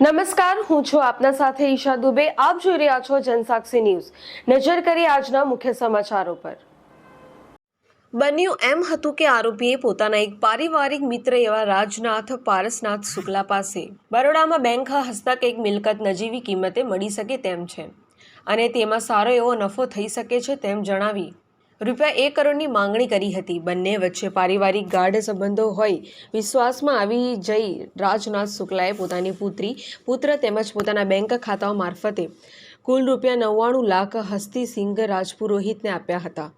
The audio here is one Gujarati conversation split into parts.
નમસ્કાર, હું છું આપના સાથે ઈશા દુબે. આપ જોઈ રહ્યા છો જનસાક્ષી ન્યૂઝ. નજર કરી આજના મુખ્ય સમાચારો પર. બન્યું એમ હતું કે આરોપીએ પોતાના એક પારિવારિક મિત્ર એવા રાજનાથ, પારસનાથ શુક્લા પાસે બરોડામાં બેંક હસ્તક એક મિલકત નજીવી કિંમતે મળી શકે તેમ છે. અને તેમાં સારો એવો નફો થઈ શકે છે તેમ જણાવી રૂપિયા એક કરોડની માંગણી કરી હતી. બંને વચ્ચે પારિવારિક ગાઢ સંબંધો હોય, વિશ્વાસમાં આવી જઈ રાજનાથ શુક્લાએ પોતાની પુત્રી, પુત્ર તેમજ પોતાના બેંક ખાતાઓ મારફતે કુલ રૂપિયા નવ્વાણું લાખ હસ્તી સિંઘ રાજપુરોહિતને આપ્યા હતા.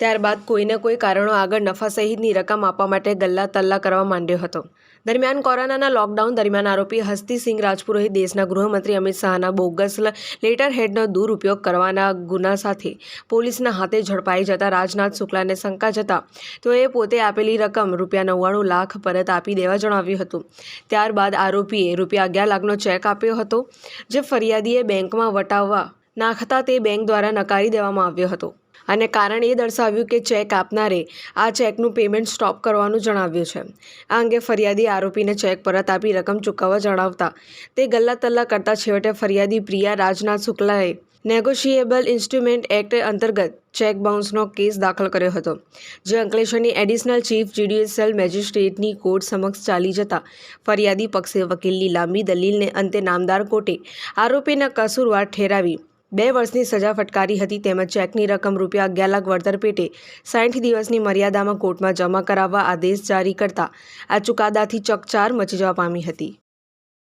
ત્યારબાદ કોઈને કોઈ કારણો આગળ નફા સહિતની રકમ આપવા માટે ગલ્લા તલ્લા કરવા માંડ્યો હતો. દરમિયાન કોરોનાના લોકડાઉન દરમિયાન આરોપી હસ્તીસિંહ રાજપુરોહિત દેશના ગૃહમંત્રી અમિત શાહના બોગસ લેટર હેડનો દુરુપયોગ કરવાના ગુના સાથે પોલીસના હાથે ઝડપાઈ જતા રાજનાથ શુક્લાને શંકા જતા તેઓએ પોતે આપેલી રકમ રૂપિયા નવ્વાણું લાખ પરત આપી દેવા જણાવ્યું હતું. ત્યારબાદ આરોપીએ રૂપિયા અગિયાર લાખનો ચેક આપ્યો હતો, જે ફરિયાદીએ બેંકમાં વટાવવા નાખતા તે બેંક દ્વારા નકારી દેવામાં આવ્યો હતો. અને કારણ એ દર્શાવ્યું કે ચેક આપનારે આ ચેકનું પેમેન્ટ સ્ટોપ કરવાનું જણાવ્યું છે. આ અંગે ફરિયાદી આરોપીને ચેક પરત આપી રકમ ચૂકવવા જણાવતા તે ગલ્લા તલ્લા કરતા છેવટે ફરિયાદી પ્રિયા રાજનાથ શુક્લાએ નેગોશિયેબલ ઇન્સ્ટ્રુમેન્ટ એક્ટ અંતર્ગત ચેક બાઉન્સનો કેસ દાખલ કર્યો હતો, જે અંકલેશ્વરની એડિશનલ ચીફ જ્યુડિશિયલ મેજિસ્ટ્રેટની કોર્ટ સમક્ષ ચાલી જતા ફરિયાદી પક્ષે વકીલની લાંબી દલીલને અંતે નામદાર કોર્ટે આરોપીના કસૂરવાર ઠેરાવી બે વર્ષની સજા ફટકારી હતી તેમજ ચેકની રકમ રૂપિયા અગિયાર લાખ વળતર પેટે સાઠ દિવસની મર્યાદામાં કોર્ટમાં જમા કરાવવા આદેશ જારી કરતા આ ચુકાદાથી ચકચાર મચી જવા પામી હતી.